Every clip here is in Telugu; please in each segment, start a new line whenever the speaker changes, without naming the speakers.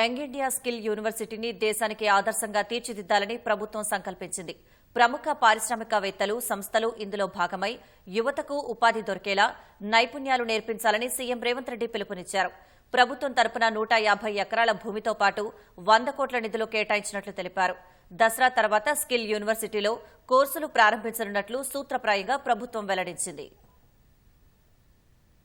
యంగ్ ఇండియా స్కిల్ యూనివర్సిటీని దేశానికి ఆదర్శంగా తీర్చిదిద్దాలని ప్రభుత్వం సంకల్పించింది. ప్రముఖ పారిశ్రామికవేత్తలు సంస్థలు ఇందులో భాగమై యువతకు ఉపాధి దొరికేలా నైపుణ్యాలు నేర్పించాలని సీఎం రేవంత్ రెడ్డి పిలుపునిచ్చారు. ప్రభుత్వం తరపున నూట యాభై ఎకరాల భూమితో పాటు వంద కోట్ల నిధులు కేటాయించినట్లు తెలిపారు. దసరా తర్వాత స్కిల్ యూనివర్సిటీలో కోర్సులు ప్రారంభించనున్నట్లు సూత్రప్రాయంగా ప్రభుత్వం వెల్లడించింది.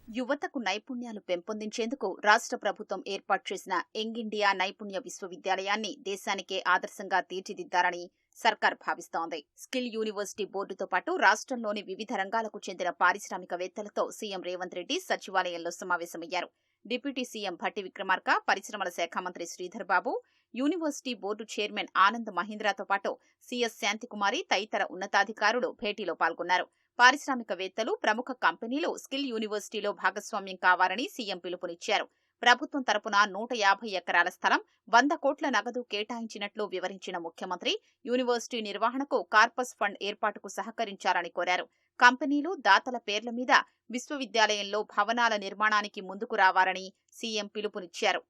యువతకు నైపుణ్యాలు పెంపొందించేందుకు రాష్ట్ర ప్రభుత్వం ఏర్పాటు చేసిన యంగ్ ఇండియా నైపుణ్య విశ్వవిద్యాలయాన్ని దేశానికే ఆదర్శంగా తీర్చిదిద్దారని సర్కార్ భావిస్తోంది. స్కిల్ యూనివర్సిటీ బోర్డుతో పాటు రాష్ట్రంలోని వివిధ రంగాలకు చెందిన పారిశ్రామికవేత్తలతో సీఎం రేవంత్ రెడ్డి సచివాలయంలో సమావేశమయ్యారు. డిప్యూటీ సీఎం భట్టి విక్రమార్క పరిశ్రమల శాఖ మంత్రి Sridhar Babu university board chairman Anand మహీంద్రాతో పాటు సీఎస్ శాంతికుమారి తదితర ఉన్నతాధికారులు భేటీలో పాల్గొన్నారు. పారిశ్రామికవేత్తలు ప్రముఖ కంపెనీలు స్కిల్ యూనివర్సిటీలో భాగస్వామ్యం కావాలని సీఎం పిలుపునిచ్చారు. ప్రభుత్వం తరపున నూట యాభై ఎకరాల స్థలం వంద కోట్ల నగదు కేటాయించినట్లు వివరించిన ముఖ్యమంత్రి యూనివర్సిటీ నిర్వహణకు కార్పస్ ఫండ్ ఏర్పాటుకు సహకరించాలని కోరారు. కంపెనీలు దాతల పేర్ల మీద విశ్వవిద్యాలయంలో భవనాల నిర్మాణానికి ముందుకు రావాలని సీఎం పిలుపునిచ్చారు.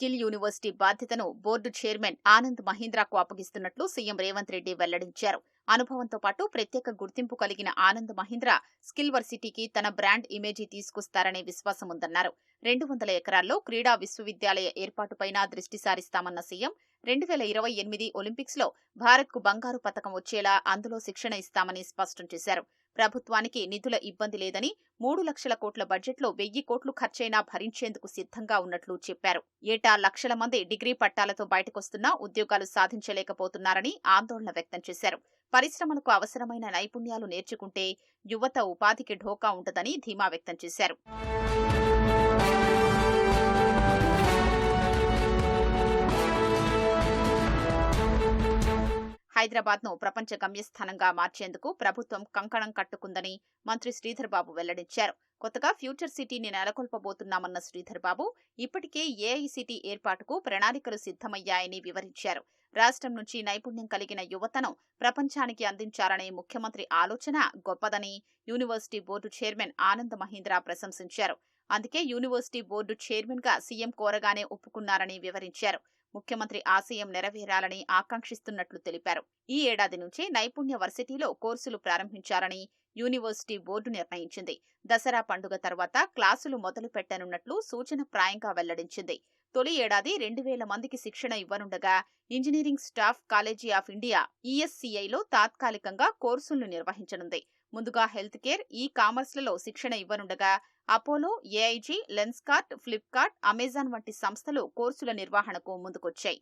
స్కిల్ యూనివర్సిటీ బాధ్యతను బోర్డు చైర్మన్ ఆనంద్ మహీంద్రాకు అప్పగిస్తున్నట్లు సీఎం రేవంత్ రెడ్డి వెల్లడించారు. అనుభవంతో పాటు ప్రత్యేక గుర్తింపు కలిగిన ఆనంద్ మహీంద్ర స్కిల్ వర్సిటీకి తన బ్రాండ్ ఇమేజీ తీసుకొస్తారనే విశ్వాసం ఉందన్నారు రెండు వందల ఎకరాల్లో క్రీడా విశ్వవిద్యాలయ ఏర్పాటుపైన దృష్టి సారిస్తామన్న సీఎం రెండు వేల ఇరవై ఎనిమిది ఒలింపిక్స్లో భారత్కు బంగారు పతకం వచ్చేలా అందులో శిక్షణ ఇస్తామని స్పష్టం చేశారు. ప్రభుత్వానికి నిధుల ఇబ్బంది లేదని మూడు లక్షల కోట్ల బడ్జెట్లో వెయ్యి కోట్లు ఖర్చైనా భరించేందుకు సిద్ధంగా ఉన్నట్లు చెప్పారు. ఏటా లక్షల మంది డిగ్రీ పట్టాలతో బయటకొస్తున్నా ఉద్యోగాలు సాధించలేకపోతున్నారని ఆందోళన వ్యక్తం చేశారు. పరిశ్రమలకు అవసరమైన నైపుణ్యాలు నేర్చుకుంటే యువత ఉపాధికి ఢోకా ఉంటదని ధీమా వ్యక్తం చేశారు. హైదరాబాద్ను ప్రపంచ గమ్యస్థానంగా మార్చేందుకు ప్రభుత్వం కంకణం కట్టుకుందని మంత్రి శ్రీధర్ బాబు వెల్లడించారు. కొత్తగా ఫ్యూచర్ సిటీని నెలకొల్పబోతున్నామన్న శ్రీధర్ బాబు ఇప్పటికే ఏఐసిటీ ఏర్పాటుకు ప్రణాళికలు సిద్ధమయ్యాయని వివరించారు. రాష్ట్రం నుంచి నైపుణ్యం కలిగిన యువతను ప్రపంచానికి అందించాలనే ముఖ్యమంత్రి ఆలోచన గొప్పదని university board chairman Anand Mahindra ప్రశంసించారు. అందుకే యూనివర్సిటీ బోర్డు చైర్మన్గా సీఎం కోరగానే ఒప్పుకున్నారని వివరించారు. ముఖ్యమంత్రి ఆశయం నెరవేరాలని ఆకాంక్షిస్తున్నట్లు తెలిపారు. ఈ ఏడాది నుంచే నైపుణ్య వర్సిటీలో కోర్సులు ప్రారంభించాలని యూనివర్సిటీ బోర్డు నిర్ణయించింది. దసరా పండుగ తర్వాత క్లాసులు మొదలు పెట్టనున్నట్లు సూచన ప్రాయంగా వెల్లడించింది. తొలి ఏడాది రెండు వేల మందికి శిక్షణ ఇవ్వనుండగా engineering staff college of India ఈఎస్సీఐలో తాత్కాలికంగా కోర్సులను నిర్వహించనుంది. ముందుగా హెల్త్ కేర్ ఈ కామర్స్లలో శిక్షణ ఇవ్వనుండగా Apollo AIG Lenskart Flipkart Amazon వంటి సంస్థలు కోర్సుల నిర్వహణకు ముందుకొచ్చాయి.